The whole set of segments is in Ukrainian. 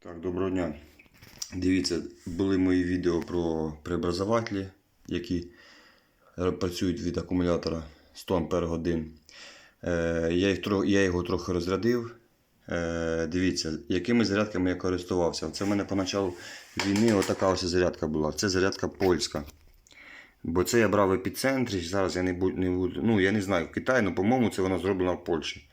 Так, доброго дня. Дивіться, були мої відео про преобразователі, які працюють від акумулятора 100 Ампер годин. Е, я, я його трохи розрядив. Е, дивіться, якими зарядками я користувався. Це в мене поначалу війни отака ось зарядка була. Це зарядка польська. Бо це я брав в епіцентрі. Зараз я не буду, не буду. Ну, я не знаю, в Китаї, але, по-моєму, це вона зроблена в Польщі.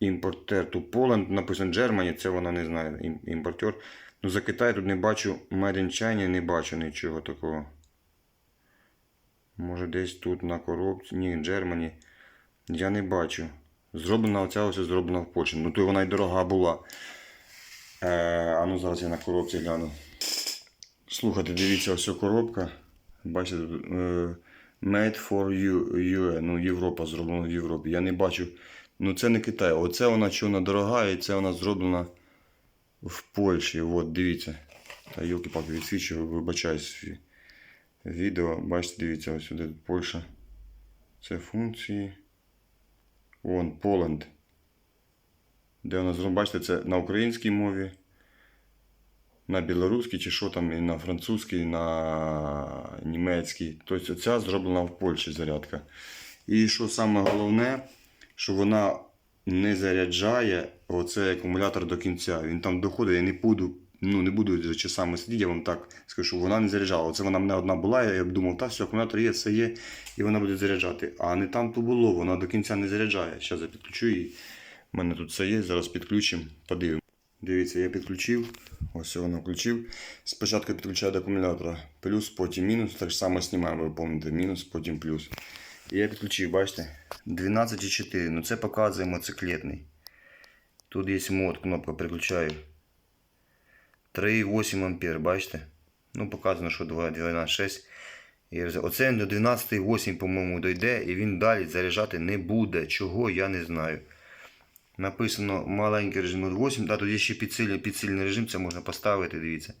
Імпортер to Poland, написано Germany, це вона не знає. Імпортер. Ну, за Китай тут не бачу Made in China, не бачу нічого такого. Може десь тут на коробці. Ні, Germany. Я не бачу. Зроблена оця ось зроблена в Польщі. Ну то вона й дорога була. Е, а ну зараз я на коробці гляну. Слухайте, дивіться, ось коробка. Бачите, е, Made for U- UE. Ну, Європа зроблена в Європі. Я не бачу. Ну це не Китай. Оце вона чорна дорога, і це вона зроблена в Польщі. От, дивіться. Та йолки палки відсвічую, вибачаюсь. Відео. Бачите, дивіться, ось сюди Польща. Це функції. Вон, Poland. Де вона зроблена, бачите, це на українській мові, на білоруській чи що там, і на французькій, на німецькій. Тобто ця зроблена в Польщі зарядка. І що саме головне, що вона не заряджає оцей акумулятор до кінця. Він там доходить, я не буду, ну не буду часами сидіти, я вам так скажу, що вона не заряджала. Оце вона мене одна була, я б думав, так, все, акумулятор є, все є, і вона буде заряджати. А не там то було, вона до кінця не заряджає. Зараз я підключу її. У мене тут все є, зараз підключимо, подивимо. Дивіться, я підключив. Ось воно включив. Спочатку підключаю до акумулятора. Плюс, потім мінус. Так само знімаємо, ви пам'ятаєте, мінус, потім плюс. Я підключив, бачите? 12,4. Ну це показує мотоциклетний. Тут є мод, кнопка переключаю. 3,8 ампер, бачите? Ну, показано, що 12,6. І Оце до 12,8, по-моєму, дойде, і він далі заряджати не буде. Чого, я не знаю. Написано маленький режим 0,8, да, тут є ще підсильний, підсильний режим, це можна поставити, дивіться.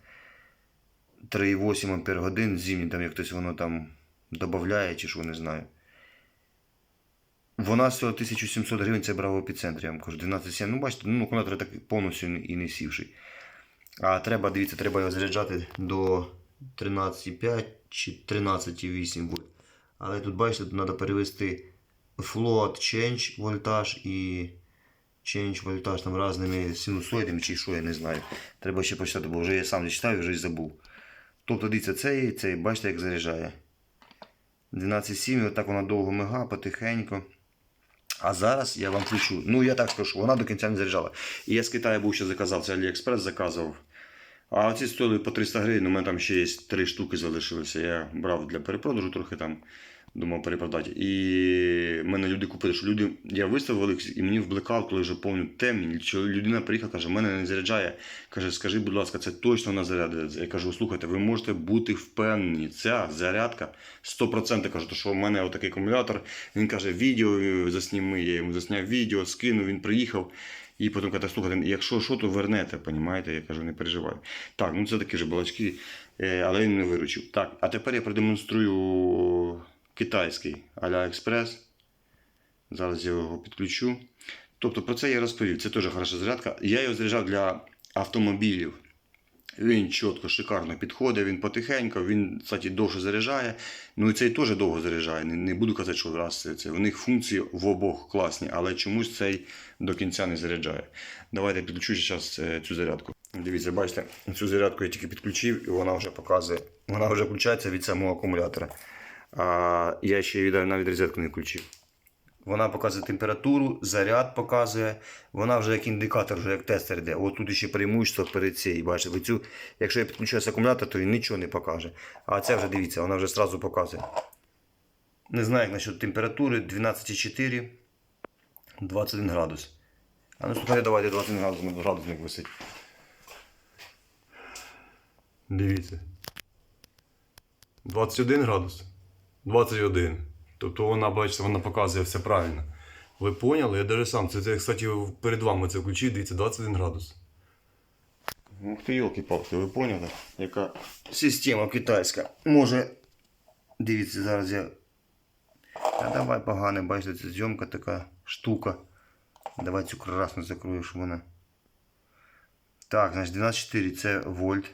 3,8 ампер годин зимні, там як хтось воно там додає чи що, не знаю. Вона стоїла 1700 гривень, це брав в епіцентрі, я вам кажу, 12,7. Ну, бачите, ну, акумулятор так повністю і не сівший. А треба, дивіться, треба його заряджати до 13,5 чи 13,8 вольт. Але тут, бачите, тут треба перевести float change вольтаж і change вольтаж там різними синусоїдами чи що, я не знаю. Треба ще почитати, бо вже я сам не читав і вже й забув. Тобто, дивіться, цей, цей, бачите, як заряджає. 12,7, отак вона довго мига, потихеньку. А зараз я вам включу. Ну, я так скажу, вона до кінця не заряджала. І я з Китаю був ще заказав, це Аліекспрес заказував. А оці стоїли по 300 гривень, у мене там ще є 3 штуки залишилися. Я брав для перепродажу трохи там, думав перепродати. І мене люди купили, що люди, я виставив їх, і мені в блекаут, коли вже повну темінь, що людина приїхала, каже, мене не заряджає. Каже, скажи, будь ласка, це точно вона зарядиться. Я кажу, слухайте, ви можете бути впевнені, ця зарядка 100% кажу, що в мене отакий акумулятор. Він каже, відео засніми, я йому засняв відео, скинув, він приїхав. І потім каже, слухайте, якщо що, то вернете, понімаєте? Я кажу, не переживай. Так, ну це такі ж балачки, е, але він не виручив. Так, а тепер я продемонструю китайський AliExpress. Зараз я його підключу. Тобто про це я розповів. Це теж хороша зарядка. Я його заряджав для автомобілів. Він чітко, шикарно підходить, він потихеньку, він, кстати, довше заряджає. Ну і цей теж довго заряджає. Не, не буду казати, що раз це, це. У них функції в обох класні, але чомусь цей до кінця не заряджає. Давайте підключу зараз е, цю зарядку. Дивіться, бачите, цю зарядку я тільки підключив і вона вже показує, вона вже включається від самого акумулятора. А я ще її навіть розетку не включив. Вона показує температуру, заряд показує. Вона вже як індикатор, вже як тестер йде. От тут ще преимущество перед цією. Бачите, цю, якщо я підключуюся акумулятор, то він нічого не покаже. А це вже дивіться, вона вже одразу показує. Не знаю, як насчет температури 12,4, 21 градус. А ну слухайте, давайте 21 градус, градусник висить. Дивіться. 21 градус. 21. Тобто вона, бачите, вона показує все правильно. Ви поняли? Я навіть сам. Це, це, кстати, перед вами це включив, дивіться, 21 градус. Ух ти, йолки-палки, ви поняли? Яка система китайська. Може. Дивіться, зараз я. Та давай погане, бачите, це зйомка така штука. Давай цю красну закрою, щоб вона. Так, значить 12,4 це вольт.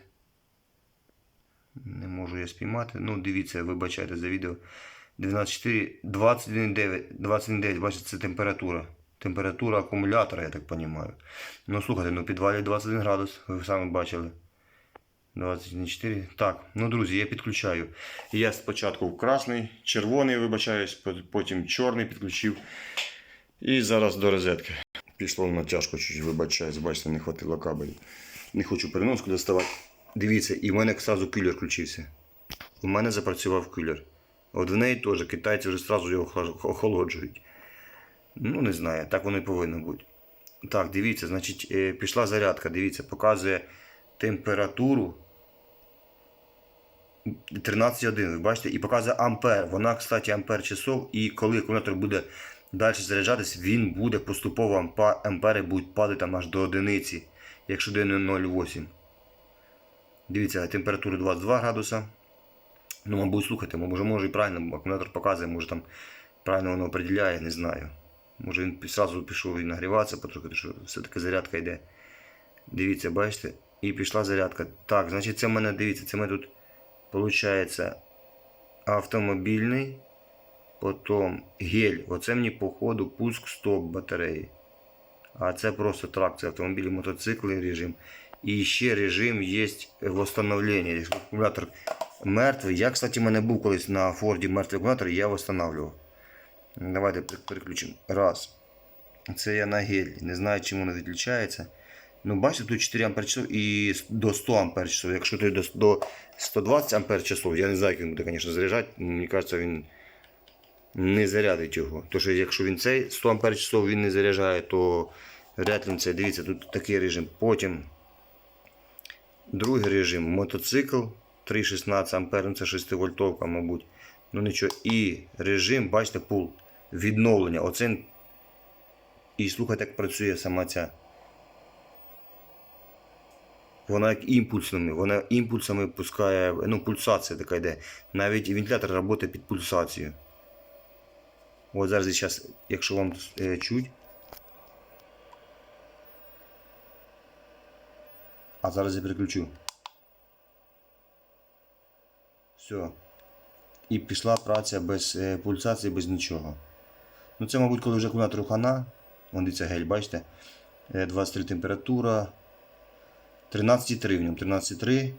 Не можу я спіймати. Ну, дивіться, вибачайте за відео. 12,4, 21,9, 21,9, бачите, це температура. Температура акумулятора, я так розумію. Ну, слухайте, ну підвалює 21 градус, ви самі бачили. 24. Так, ну друзі, я підключаю. Я спочатку красний, червоний, вибачаюсь, потім чорний підключив. І зараз до розетки. Пішло на тяжко чуть вибачаюсь, бачите, не хватило кабелю. Не хочу переноску доставати. Дивіться, і в мене одразу кулер включився. У мене запрацював кулер. От в неї теж китайці вже одразу його охолоджують. Ну, не знаю, так воно і повинно бути. Так, дивіться, значить, е, пішла зарядка. Дивіться, показує температуру 13,1, ви бачите, і показує ампер. Вона, кстати, ампер часов, і коли акумулятор буде далі заряджатись, він буде поступово ампери будуть падати там аж до одиниці, якщо до 0,8. Дивіться, температура 22 градуса. Ну, мабуть, слухайте, може, може і правильно, акумулятор показує, може там правильно воно определяє, не знаю. Може він одразу пішов і нагріватися потрохи, що все-таки зарядка йде. Дивіться, бачите? І пішла зарядка. Так, значить, це в мене, дивіться, це в тут виходить автомобільний, потім гель. Оце мені по ходу пуск стоп батареї. А це просто тракція автомобілі, мотоцикли режим. І ще режим є восстановлення. Якщо акумулятор мертвий. Я, кстати, в мене був колись на Форді мертвий акумулятор, я восстанавливав. Давайте переключимо. Раз. Це я на гель. Не знаю, чим воно відлічається. Ну, бачите, тут 4 ампер і до 100 ампер часов. Якщо ти до, до 120 ампер часов, я не знаю, як він буде, звісно, заряджати. Мені кажеться, він не зарядить його. Тому що якщо він цей 100 ампер він не заряджає, то вряд ли він це. Дивіться, тут такий режим. Потім другий режим мотоцикл 3,16 ампер, ну це 6 вольтовка, мабуть. Ну нічого. І режим, бачите, пул відновлення. Оце. І слухайте, як працює сама ця. Вона як імпульсними, вона імпульсами пускає, ну, пульсація така йде. Навіть вентилятор працює під пульсацією. От зараз, зараз, якщо вам е, чуть. А зараз я переключу. Все. І пішла праця без е, пульсації, без нічого. Ну це, мабуть, коли вже акумулятору хана. Вон дивіться гель, бачите? Е, 23 температура. 13,3 в ньому, 13,3.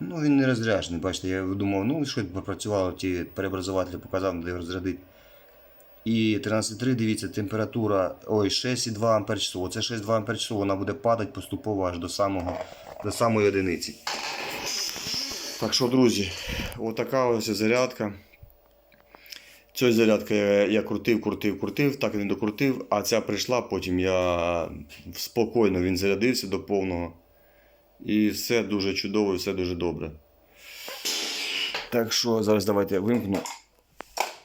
Ну, він не розряджений, бачите, я думав, ну що попрацювало, ті переобразователі показав, де розрядити. І 13,3, дивіться, температура, ой, 6,2 ампер часов. Оце 6,2 ампер часов, вона буде падати поступово аж до, самого, до самої одиниці. Так що, друзі, отака ось зарядка. Цією зарядкою я, я крутив, крутив, крутив, так і не докрутив, а ця прийшла, потім я спокійно він зарядився до повного. І все дуже чудово, і все дуже добре. Так що зараз давайте я вимкну.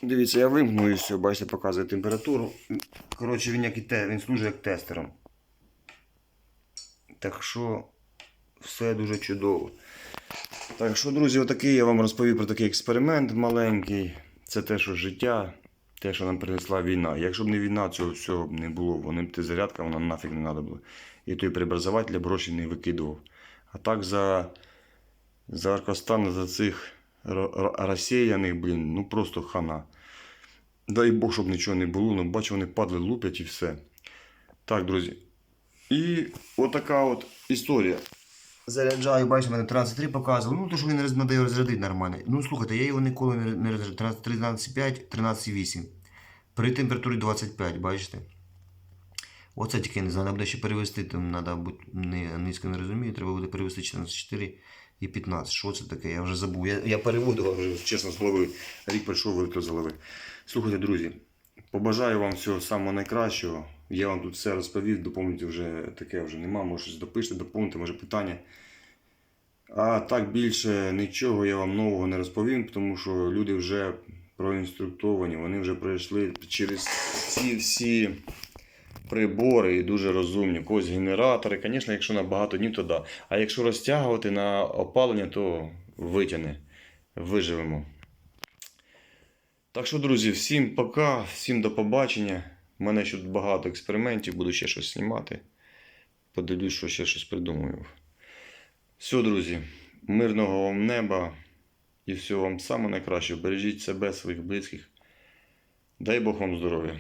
Дивіться, я вимкну і все, бачите, показує температуру. Коротше, він як і те, він служить як тестером. Так що все дуже чудово. Так що, друзі, отакий я вам розповів про такий експеримент маленький. Це те, що життя, те, що нам принесла війна. Якщо б не війна, цього всього б не було. Вони б ти зарядка, вона нафіг не треба було. І той преобразователь гроші не викидував. А так за, за Аркостан, за цих розсіяних, блін, ну просто хана. Дай Бог, щоб нічого не було, ну бачу, вони падли, лупять і все. Так, друзі. І отака от історія. Заряджаю, бачите, мене 13,3 показував. Ну, то що він надає розрядити нормально. Ну, слухайте, я його ніколи не, розряджаю. 13,5, 13,8. При температурі 25, бачите? Оце тільки не знаю, треба буде ще перевести, там треба бути не, низько не розумію, треба буде перевести 14,4 і 15. Що це таке? Я вже забув. Я, я переводив вже, чесно, з голови. Рік пройшов, вилетів з голови. Слухайте, друзі, побажаю вам всього самого найкращого. Я вам тут все розповів, доповнити вже таке вже нема, може щось допишете, доповнити, може питання. А так більше нічого я вам нового не розповім, тому що люди вже проінструктовані, вони вже пройшли через ці всі прибори і дуже розумні. Когось генератори, звісно, якщо на багато днів, то да. А якщо розтягувати на опалення, то витягне. Виживемо. Так що, друзі, всім пока, всім до побачення. У мене ще багато експериментів, буду ще щось знімати. подивлюсь, що ще щось придумаю. Все, друзі, мирного вам неба і всього вам самого найкращого. Бережіть себе, своїх близьких. Дай Бог вам здоров'я.